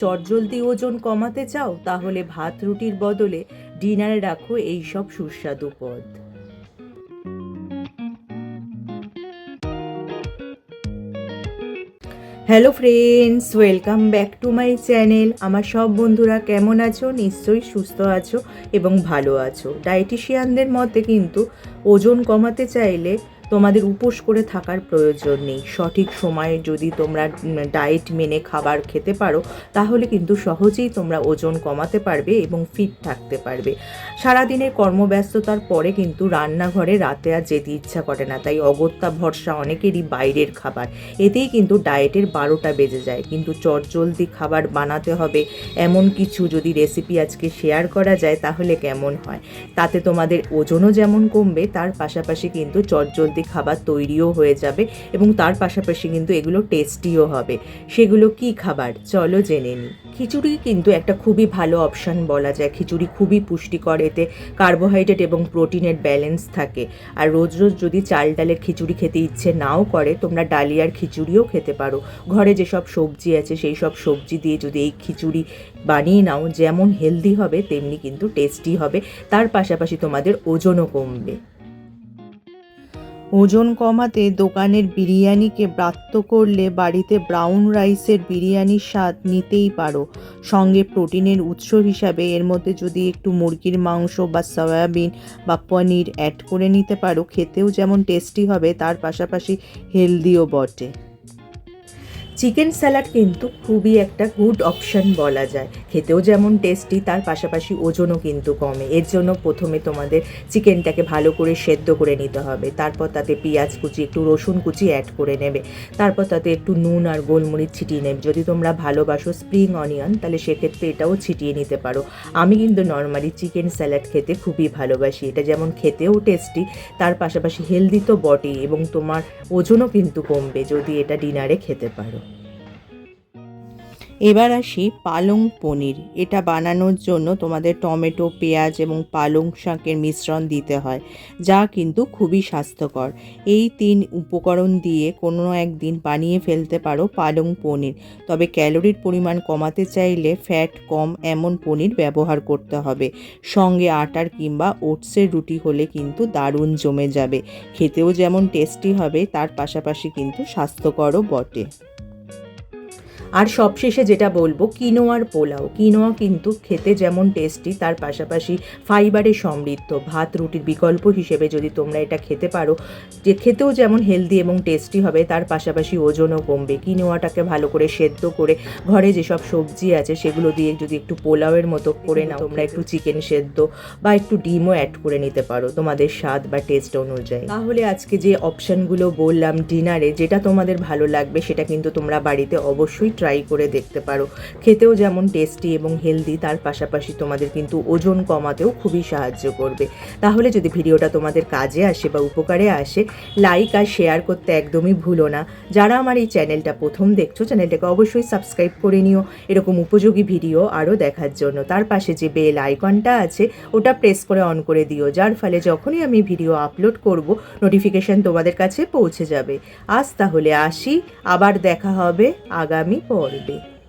চটজলদি ওজন কমাতে চাও, তাহলে ভাত রুটির বদলে ডিনারে রাখো এই সব সুস্বাদু পদ। Hello friends welcome back to my channel আমার সব বন্ধুরা কেমন আছো? নিশ্চয়ই সুস্থ আছো এবং ভালো আছো। ডায়েটিশিয়ানদের মতে কিন্তু ওজন কমাতে চাইলে তোমাদের উপোস করে থাকার প্রয়োজন নেই। সঠিক সময়ে যদি তোমরা ডায়েট মেনে খাবার খেতে পারো, তাহলে কিন্তু সহজেই তোমরা ওজন কমাতে পারবে এবং ফিট থাকতে পারবে। সারাদিনের কর্মব্যস্ততার পরে কিন্তু রান্নাঘরে রাতে আর যেতে ইচ্ছা করে না। তাই অগত্যা ভরসা অনেকেরই বাইরের খাবার। এতেই কিন্তু ডায়েটের বারোটা বেজে যায়। কিন্তু চটজলদি খাবার বানাতে হবে এমন কিছু যদি রেসিপি আজকে শেয়ার করা যায়, তাহলে কেমন হয়? তাতে তোমাদের ওজনও যেমন কমবে, তার পাশাপাশি কিন্তু চটজলদি খাবার তৈরিও হয়ে যাবে এবং তার পাশাপাশি কিন্তু এগুলো টেস্টিও হবে। সেগুলো কি খাবার? চলো জেনে নিই। খিচুড়ি কিন্তু একটা খুবই ভালো অপশান বলা যায়। খিচুড়ি খুবই পুষ্টিকর, এতে কার্বোহাইড্রেট এবং প্রোটিনের ব্যালেন্স থাকে। আর রোজ রোজ যদি চাল ডালের খিচুড়ি খেতে ইচ্ছে নাও করে, তোমরা ডালিয়ার খিচুড়িও খেতে পারো। ঘরে যেসব সবজি আছে, সেই সব সবজি দিয়ে যদি এই খিচুড়ি বানিয়ে নাও, যেমন হেলদি হবে, তেমনি কিন্তু টেস্টি হবে। তার পাশাপাশি তোমাদের ওজনও কমবে। ওজন কমাতে দোকানের বিরিয়ানিকে ব্রাত্য করলে বাড়িতে ব্রাউন রাইসের বিরিয়ানির স্বাদ নিতেই পারো। সঙ্গে প্রোটিনের উৎস হিসাবে এর মধ্যে যদি একটু মুরগির মাংস বা সয়াবিন বা পনির অ্যাড করে নিতে পারো, খেতেও যেমন টেস্টি হবে, তার পাশাপাশি হেলদিও বটে। চিকেন স্যালাড কিন্তু খুবই একটা গুড অপশন বলা যায়। খেতেও যেমন টেস্টি তার পাশাপাশি ওজনও কিন্তু কমে। এর জন্য প্রথমে তোমাদের চিকেনটাকে ভালো করে সেদ্ধ করে নিতে হবে। তারপর তাতে পেঁয়াজ কুচি, একটু রসুন কুচি অ্যাড করে নেবে। তারপর তাতে একটু নুন আর গোলমরিচ ছিটিয়ে নেবে। যদি তোমরা ভালোবাসো স্প্রিং অনিয়ন তাহলে সেক্ষেত্রে এটাও ছিটিয়ে নিতে পারো। আমি কিন্তু নর্মালি চিকেন স্যালাড খেতে খুবই ভালোবাসি। এটা যেমন খেতেও টেস্টি তার পাশাপাশি হেলদি তো বটেই এবং তোমার ওজনও কিন্তু কমবে যদি এটা ডিনারে খেতে পারো। এবার আসি পালং পনির। এটা বানানোর জন্য তোমাদের টমেটো, পেঁয়াজ এবং পালং শাকের মিশ্রণ দিতে হয়, যা কিন্তু খুবই স্বাস্থ্যকর। এই তিন উপকরণ দিয়ে কোনো একদিন বানিয়ে ফেলতে পারো পালং পনির। তবে ক্যালোরির পরিমাণ কমাতে চাইলে ফ্যাট কম এমন পনির ব্যবহার করতে হবে। সঙ্গে আটার কিংবা ওটসের রুটি হলে কিন্তু দারুণ জমে যাবে। খেতেও যেমন টেস্টি হবে, তার পাশাপাশি কিন্তু স্বাস্থ্যকরও বটে। আর সবশেষে যেটা বলব কিনোয়ার পোলাও। কিনোয়া কিন্তু খেতে যেমন টেস্টি তার পাশাপাশি ফাইবারে সমৃদ্ধ। ভাত রুটির বিকল্প হিসেবে যদি তোমরা এটা খেতে পারো, যে খেতেও যেমন হেলদি এবং টেস্টি হবে, তার পাশাপাশি ওজনও কমবে। কিনোয়াটাকে ভালো করে সেদ্ধ করে ঘরে যেসব সবজি আছে, সেগুলো দিয়ে যদি একটু পোলাওয়ের মতো করে নাও, তোমরা একটু চিকেন সেদ্ধ বা একটু ডিমও অ্যাড করে নিতে পারো, তোমাদের স্বাদ বা টেস্ট অনুযায়ী। তাহলে আজকে যে অপশানগুলো বললাম ডিনারে যেটা তোমাদের ভালো লাগবে, সেটা কিন্তু তোমরা বাড়িতে অবশ্যই ট্রাই করে দেখতে পারো। খেতেও যেমন টেস্টি এবং হেলদি তার পাশাপাশি তোমাদের কিন্তু ওজন কমাতেও খুবই সাহায্য করবে। তাহলে যদি ভিডিওটা তোমাদের কাজে আসে বা উপকারে আসে লাইক আর শেয়ার করতে একদমই ভুলো না। যারা আমার এই চ্যানেলটা প্রথম দেখছ চ্যানেলটাকে অবশ্যই সাবস্ক্রাইব করে নিও। এরকম উপযোগী ভিডিও আরও দেখার জন্য। তার পাশে যে বেল আইকনটা আছে, ওটা প্রেস করে অন করে দিও। যার ফলে যখনই আমি ভিডিও আপলোড করব নোটিফিকেশান তোমাদের কাছে পৌঁছে যাবে। আজ তাহলে আসি। আবার দেখা হবে আগামী পর্বে